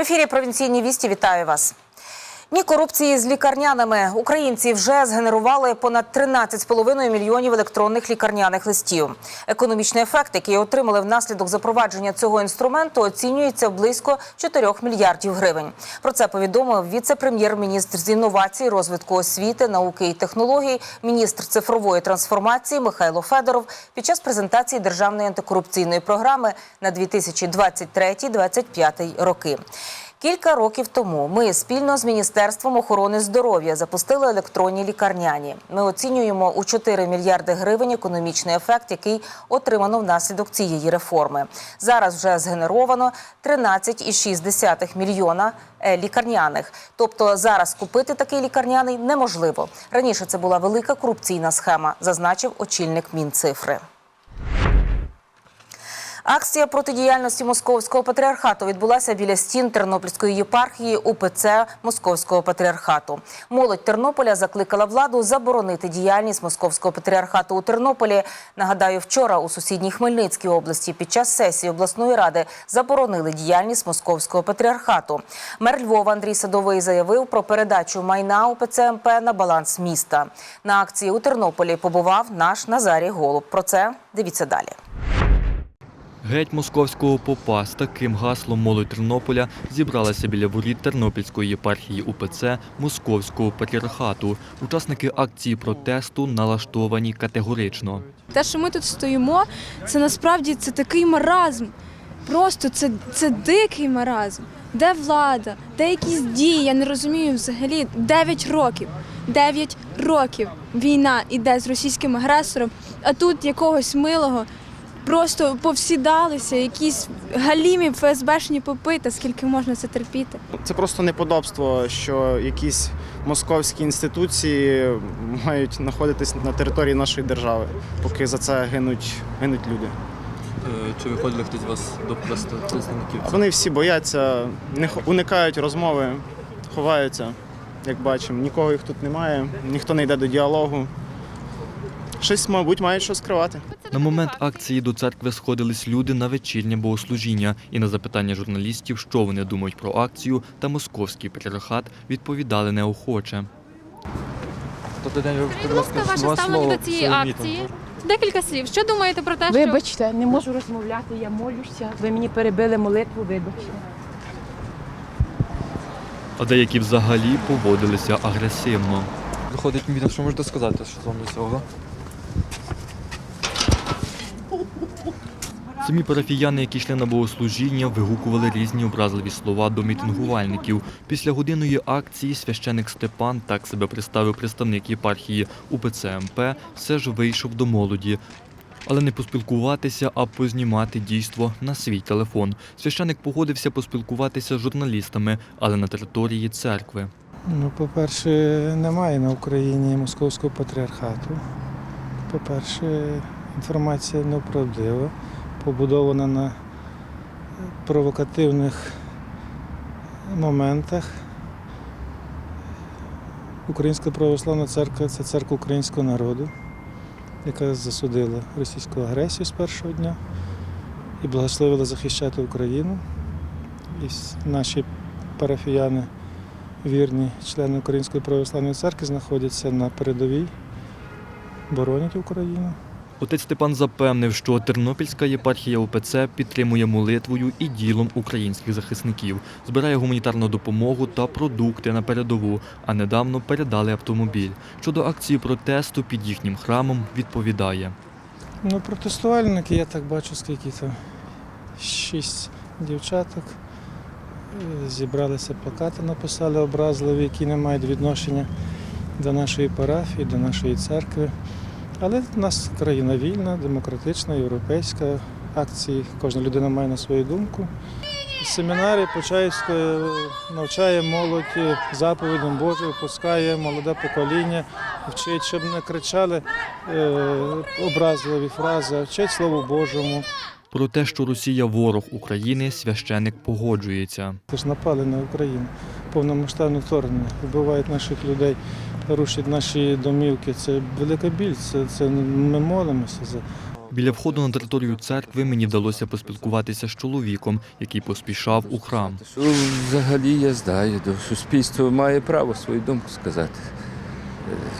В ефірі провінційні вісті вітаю вас. Ні корупції з лікарняними. Українці вже згенерували понад 13,5 мільйонів електронних лікарняних листів. Економічний ефект, який отримали внаслідок запровадження цього інструменту, оцінюється близько 4 мільярдів гривень. Про це повідомив віце-прем'єр-міністр з інновацій, розвитку освіти, науки і технологій, міністр цифрової трансформації Михайло Федоров під час презентації державної антикорупційної програми на 2023-2025 роки. Кілька років тому ми спільно з Міністерством охорони здоров'я запустили електронні лікарняні. Ми оцінюємо у 4 мільярди гривень економічний ефект, який отримано внаслідок цієї реформи. Зараз вже згенеровано 13,6 мільйона е, лікарняних. Тобто зараз купити такий лікарняний неможливо. Раніше це була велика корупційна схема, зазначив очільник Мінцифри. Акція протидіяльності московського патріархату відбулася біля стін Тернопільської єпархії УПЦ Московського патріархату. Молодь Тернополя закликала владу заборонити діяльність московського патріархату у Тернополі. Нагадаю, вчора у сусідній Хмельницькій області під час сесії обласної ради заборонили діяльність московського патріархату. Мер Львова Андрій Садовий заявив про передачу майна УПЦ МП на баланс міста. На акції у Тернополі побував наш Назарій Голуб. Про це дивіться далі. Геть московського попа з таким гаслом молодь Тернополя зібралася біля воріт Тернопільської єпархії УПЦ Московського патріархату. Учасники акції протесту налаштовані категорично. Те, що ми тут стоїмо, це насправді це такий маразм. Просто це, це дикий маразм. Де влада, де якісь дії? Я не розумію взагалі. Дев'ять років. Дев'ять років війна іде з російським агресором, а тут якогось милого просто повсідалися, якісь галімі ФСБшні попи, та скільки можна це терпіти. Це просто неподобство, що якісь московські інституції мають знаходитись на території нашої держави, поки за це гинуть, гинуть люди. Е, Чи виходили хтось з вас до просто представників? Вони всі бояться, не уникають розмови, ховаються, як бачимо. Нікого їх тут немає, ніхто не йде до діалогу. Щось, мабуть, мають що скривати. На момент акції до церкви сходились люди на вечірнє богослужіння, і на запитання журналістів, що вони думають про акцію та московський патріархат, відповідали неохоче. Тобто Будь ласка, ваше ставлення до цієї акції. Декілька слів. Що думаєте про те, що Вибачте, не можу розмовляти, я молюся. Ви мені перебили молитву, вибачте. А деякі взагалі поводилися агресивно. виходить що можете сказати, що вам до цього? Самі парафіяни, які йшли на богослужіння, вигукували різні образливі слова до мітингувальників. Після годинної акції священик Степан, так себе представив представник єпархії УПЦ МП, все ж вийшов до молоді. Але не поспілкуватися, а познімати дійство на свій телефон. Священик погодився поспілкуватися з журналістами, але на території церкви. Ну, по-перше, немає на Україні московського патріархату. По-перше, інформація неправдива, побудована на провокативних моментах. Українська православна церква це церква українського народу, яка засудила російську агресію з першого дня і благословила захищати Україну. І наші парафіяни вірні члени Української православної церкви знаходяться на передовій, боронять Україну. Отець Степан запевнив, що Тернопільська єпархія УПЦ підтримує молитвою і ділом українських захисників, збирає гуманітарну допомогу та продукти на передову, а недавно передали автомобіль. Щодо акції протесту під їхнім храмом відповідає. Ну, протестувальники, я так бачу, скільки там шість дівчаток. е, Зібралися плакати, написали образливі, які не мають відношення до нашої парафії, до нашої церкви. Але в нас країна вільна, демократична, європейська. Акції кожна людина має на свою думку. Семінари Почаївська навчає молодь заповідям Божим, пускає молоде покоління, вчить, щоб не кричали е, образливі фрази, вчить Слову Божому. Про те, що Росія ворог України, священик погоджується. Ти ж напали на Україну. Повномасштабне вторгнення, вбивають наших людей, рушать наші домівки. Це велика біль. Це, це ми молимося за Біля входу на територію церкви мені вдалося поспілкуватися з чоловіком, який поспішав у храм. Взагалі я знаю, до суспільство має право свою думку сказати.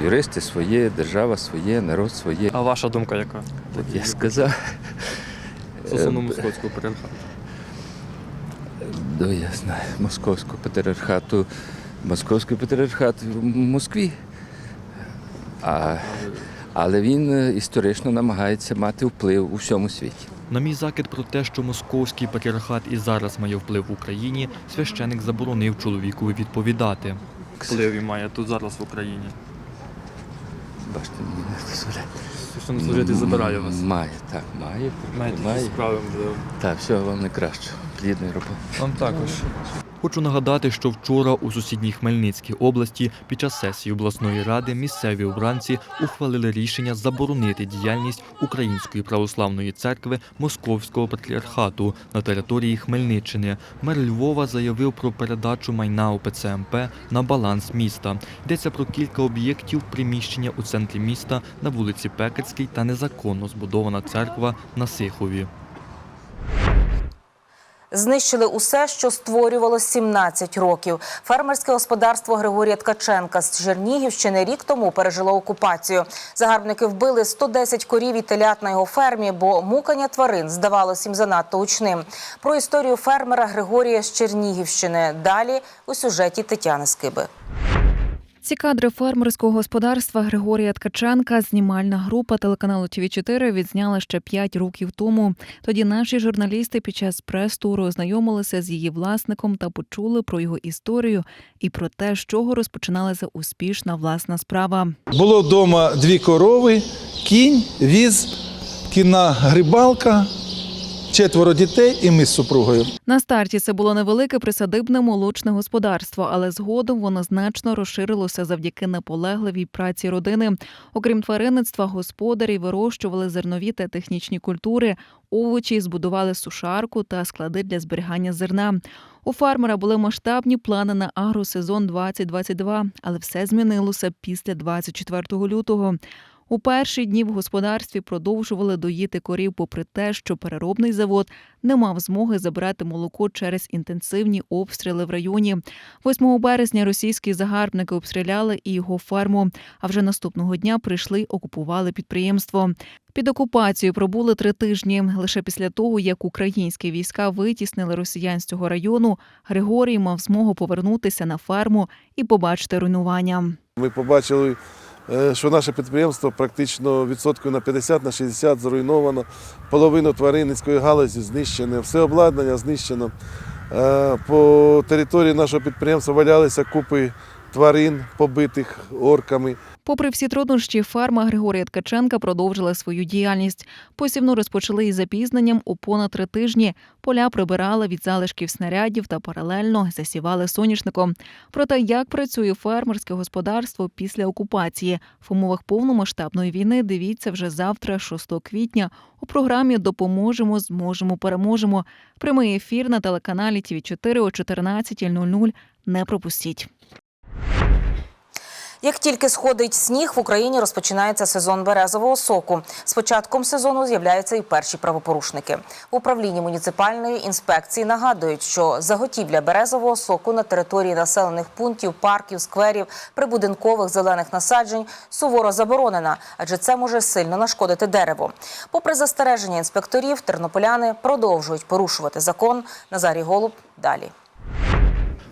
Е, Юристи своє, держава своє, народ своє. А ваша думка яка? От я сказав. Стосовно Е, московського патріархату. Ну, я знаю, московського патріархату. Московський патріархат в Москві. А, але він е, історично намагається мати вплив у всьому світі. На мій закид про те, що московський патріархат і зараз має вплив в Україні, священик заборонив чоловікові відповідати. Вплив він має тут зараз в Україні. Бачите, мені не дозволяє. Священнослужитель забирає вас. Має, так, має. Маєте має. справи. Так, всього вам найкраще. Плідної роботи. Вам також. Хочу нагадати, що вчора у сусідній Хмельницькій області під час сесії обласної ради місцеві обранці ухвалили рішення заборонити діяльність Української православної церкви Московського патріархату на території Хмельниччини. Мер Львова заявив про передачу майна УПЦ МП на баланс міста. Йдеться про кілька об'єктів приміщення у центрі міста на вулиці Пекарській та незаконно збудована церква на Сихові. Знищили усе, що створювало 17 років. Фермерське господарство Григорія Ткаченка з Чернігівщини рік тому пережило окупацію. Загарбники вбили 110 корів і телят на його фермі, бо мукання тварин здавалось їм занадто учним. Про історію фермера Григорія з Чернігівщини далі у сюжеті Тетяни Скиби. Ці кадри фермерського господарства Григорія Ткаченка знімальна група телеканалу ТВ 4 відзняла ще 5 років тому. Тоді наші журналісти під час прес-туру ознайомилися з її власником та почули про його історію і про те, з чого розпочиналася успішна власна справа. Було вдома дві корови, кінь, віз, кінна грибалка, четверо дітей і ми з супругою. На старті це було невелике присадибне молочне господарство, але згодом воно значно розширилося завдяки наполегливій праці родини. Окрім тваринництва, господарі вирощували зернові та технічні культури, овочі, збудували сушарку та склади для зберігання зерна. У фермера були масштабні плани на агросезон 2022, але все змінилося після 24 лютого. У перші дні в господарстві продовжували доїти корів, попри те, що переробний завод не мав змоги забирати молоко через інтенсивні обстріли в районі. 8 березня російські загарбники обстріляли і його ферму. А вже наступного дня прийшли окупували підприємство. Під окупацією пробули три тижні. Лише після того, як українські війська витіснили росіян з цього району, Григорій мав змогу повернутися на ферму і побачити руйнування. Ми побачили, що наше підприємство практично відсотків на 50 на 60 зруйновано, половину тваринницької галузі знищено, все обладнання знищено. Е, По території нашого підприємства валялися купи тварин, побитих орками. Попри всі труднощі, ферма Григорія Ткаченка продовжила свою діяльність. Посівну розпочали із запізненням у понад три тижні. Поля прибирали від залишків снарядів та паралельно засівали соняшником. Про те, як працює фермерське господарство після окупації в умовах повномасштабної війни, дивіться вже завтра, 6 квітня. У програмі Допоможемо, зможемо, переможемо. Прямий ефір на телеканалі ТВ 4 о 14.00. Не пропустіть. Як тільки сходить сніг, в Україні розпочинається сезон березового соку. З початком сезону з'являються і перші правопорушники. В управлінні муніципальної інспекції нагадують, що заготівля березового соку на території населених пунктів, парків, скверів, прибудинкових зелених насаджень суворо заборонена, адже це може сильно нашкодити дереву. Попри застереження інспекторів, тернополяни продовжують порушувати закон. Назарій Голуб далі.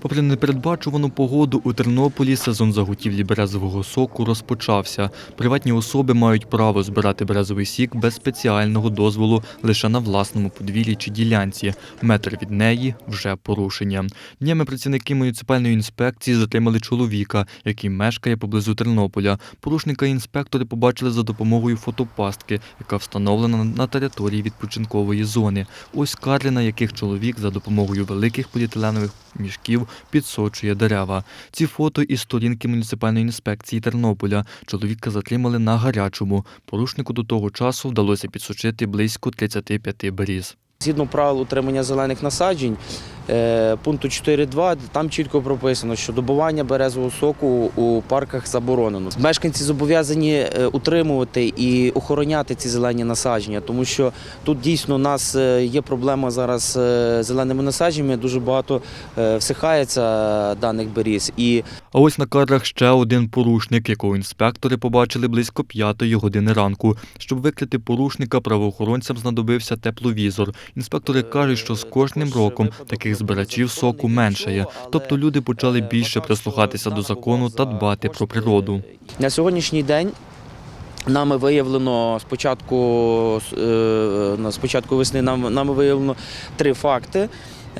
Попри непередбачувану погоду, у Тернополі сезон заготівлі березового соку розпочався. Приватні особи мають право збирати березовий сік без спеціального дозволу лише на власному подвір'ї чи ділянці. Метр від неї вже порушення. Днями працівники муніципальної інспекції затримали чоловіка, який мешкає поблизу Тернополя. Порушника інспектори побачили за допомогою фотопастки, яка встановлена на території відпочинкової зони. Ось кадри, на яких чоловік за допомогою великих поліетиленових мішків підсочує дерева. Ці фото із сторінки муніципальної інспекції Тернополя. Чоловіка затримали на гарячому. Порушнику до того часу вдалося підсочити близько 35 беріз. Згідно правил утримання зелених насаджень, пункту 4.2, там чітко прописано, що добування березового соку у парках заборонено. Мешканці зобов'язані е, утримувати і охороняти ці зелені насадження, тому що тут дійсно у нас е, є проблема зараз з зеленими насадженнями. Дуже багато е, всихається даних беріз. І А ось на кадрах ще один порушник, якого інспектори побачили близько п'ятої години ранку. Щоб викрити порушника, правоохоронцям знадобився тепловізор. Інспектори кажуть, що з кожним роком таких збирачів соку меншає. Тобто люди почали більше прислухатися до закону та дбати про природу. На сьогоднішній день нами виявлено спочатку, е, спочатку весни нам, нами виявлено три факти.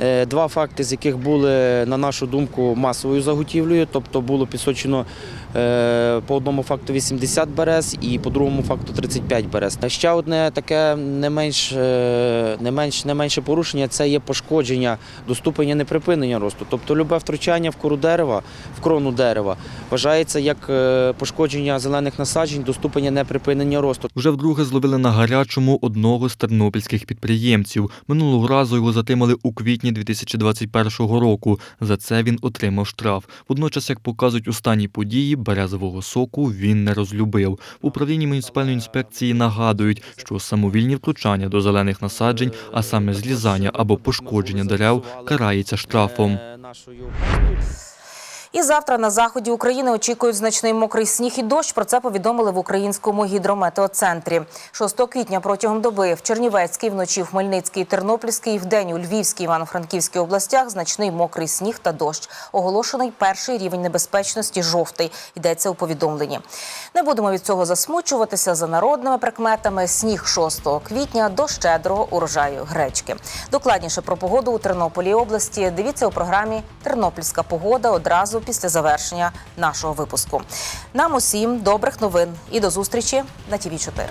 Е, Два факти, з яких були, на нашу думку, масовою заготівлею, тобто було підсочено е, по одному факту 80 берез і по другому факту 35 берез. Ще одне таке не менш, е, не менш, не менше порушення це є пошкодження до ступеня неприпинення росту. Тобто любе втручання в кору дерева, в крону дерева вважається як пошкодження зелених насаджень до ступеня неприпинення росту. Вже вдруге зловили на гарячому одного з тернопільських підприємців. Минулого разу його затримали у квітні 2021 року. За це він отримав штраф. Водночас, як показують останні події, березового соку він не розлюбив. В управлінні муніципальної інспекції нагадують, що самовільні втручання до зелених насаджень, а саме злізання або пошкодження дерев, карається штрафом. І завтра на заході України очікують значний мокрий сніг і дощ. Про це повідомили в українському гідрометеоцентрі. 6 квітня протягом доби в Чернівецькій, вночі в Хмельницькій, Тернопільській, вдень у Львівській, Івано-Франківській областях значний мокрий сніг та дощ. Оголошений перший рівень небезпечності жовтий. Йдеться у повідомленні. Не будемо від цього засмучуватися за народними прикметами. Сніг 6 квітня до щедрого урожаю гречки. Докладніше про погоду у Тернополі і області. Дивіться у програмі Тернопільська погода одразу після завершення нашого випуску. Нам усім добрих новин і до зустрічі на ТІВІ 4